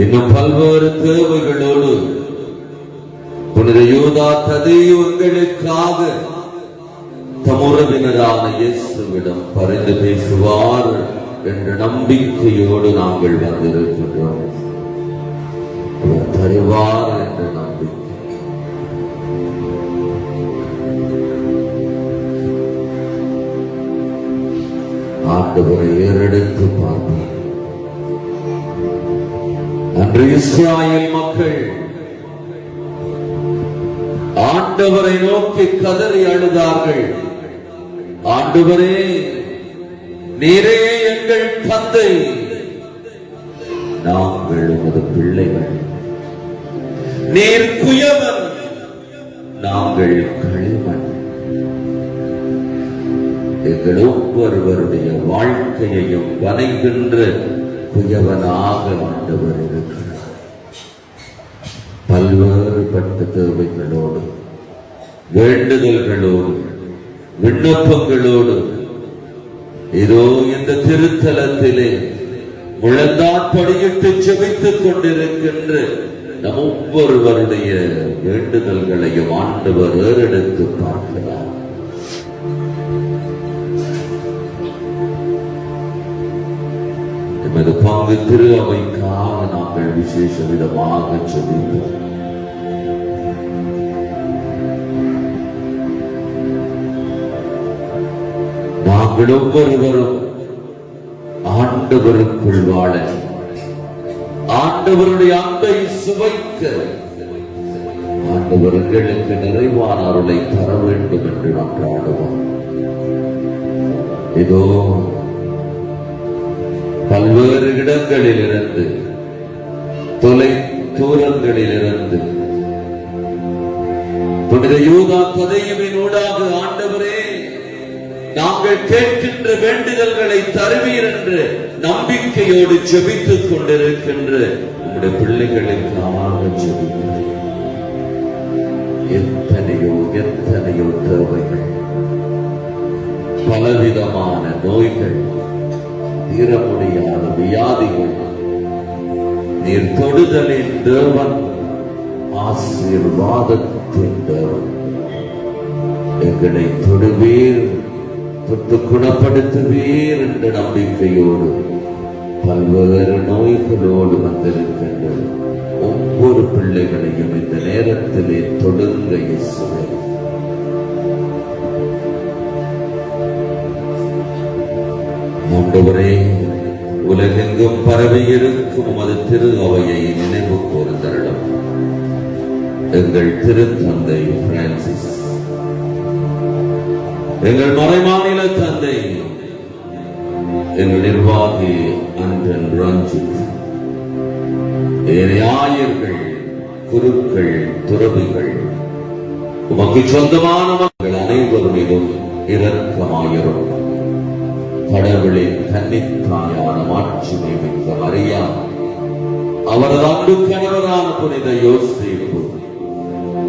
இன்னும் பல்வேறு தேவைகளோடு புனித யூதா ததையு எங்களுக்காக தமுறவினரான இயேசுவிடம் பரிந்து பேசுவார் என்ற நம்பிக்கையோடு நாங்கள் வந்திருக்கின்றோம். தருவார் என்ற நம்பிக்கை. ஆண்டவரை ஏறெடுத்து பார்ப்போம். அன்று இஸ்ராயல் மக்கள். ஆண்டவரை நோக்கி கதறி அழுதார்கள். ஆண்டவரே நீரே எங்கள் தந்தை. நாங்கள் உமது பிள்ளைகள். நீர் குயவன் நாங்கள் களிமண் எங்கள் ஒவ்வொருவருடைய வாழ்க்கையையும் வரைகின்ற உயவனாக ஆண்டவர் இருக்கிறார். பல்வேறுபட்ட தேவைகளோடு வேண்டுதல்களோடு விண்ணப்பங்களோடு இதோ இந்த திருத்தலத்திலே முழந்தாற்படியிட்டு செபித்துக் கொண்டிருக்கின்ற நம் ஒவ்வொருவருடைய வேண்டுதல்களையும் ஆண்டவர் ஏறெடுத்து பார்க்கிறார். உமது பங்கு திரு அவைக்காக நாங்கள் விசேஷ விதமாக செபிப்போம் நாங்கள் ஒவ்வொருவரும் ஆண்டவருக்குள் வாழ ஆண்டவருடைய அன்பை சுவைக்க ஆண்டவர் எங்களுக்கு நிறைவான அருளை தர வேண்டும் என்று நாம் மன்றாடுவோம் இதோ பல்வேறு இடங்களிலிருந்து தொலை தூரங்களிலிருந்து. புனித யூதா கதையுவின் ஊடாக ஆண்டவரே நாங்கள் கேட்கின்ற வேண்டுதல்களை தருவீர் என்று நம்பிக்கையோடு ஜெபித்துக் கொண்டிருக்கின்ற உங்களுடைய பிள்ளைகளுக்காக ஜெபிக்கிறேன் எத்தனையோ எத்தனையோ தேவைகள் பலவிதமான நோய்கள் தீர முடியாத வியாதிகள். நீர் தொடுதலின் தேவன் ஆசீர்வாதத்தின் தேவன். எங்களை தொடுவீர் தொட்டு குணப்படுத்துவீர் என்ற நம்பிக்கையோடு பல்வேறு நோய்களோடு வந்திருக்கின்ற ஒவ்வொரு பிள்ளைகளையும் இந்த நேரத்திலே தொடுங்க இயேசுவே. ஆண்டவரே உலகெங்கும் பரவி இருக்கும் உமது திரு அவையை நினைவு கூர்ந்தருளும். எங்கள் திருத்தந்தை பிரான்சிஸ். எங்கள் மறைமாநில தந்தை. எங்கள் நிர்வாகி அன்றன் ரஞ்சித். ஏனையாயர்கள் குருக்கள் துறவிகள் உமக்கு சொந்தமான மக்கள் அனைவர் மீதும் இரக்கமாயிரும் கடவுளை கன்னித்தாயான மாட்சிமை மிக்க மரியா அவரது அன்பு கணவரான புனித யோசிப்பு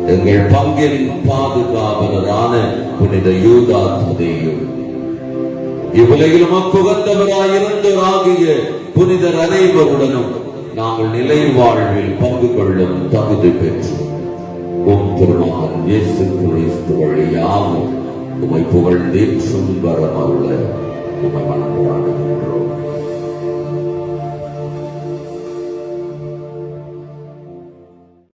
எங்கள் பங்கின் பாதுகாவலரான புனித யூதா ததேயும் இவ்வுலகில் மக்குகந்தவராயிருந்தவராகிய புனிதர் அனைவருடனும் நாங்கள் நிலை வாழ்வில் பங்கு கொள்ளும் தகுதி பெற்றோம். உம் திருமகன் இயேசு கிறிஸ்து வழியாக உமை புகழ்ந்தேற்றும் kwa imani kwa Roho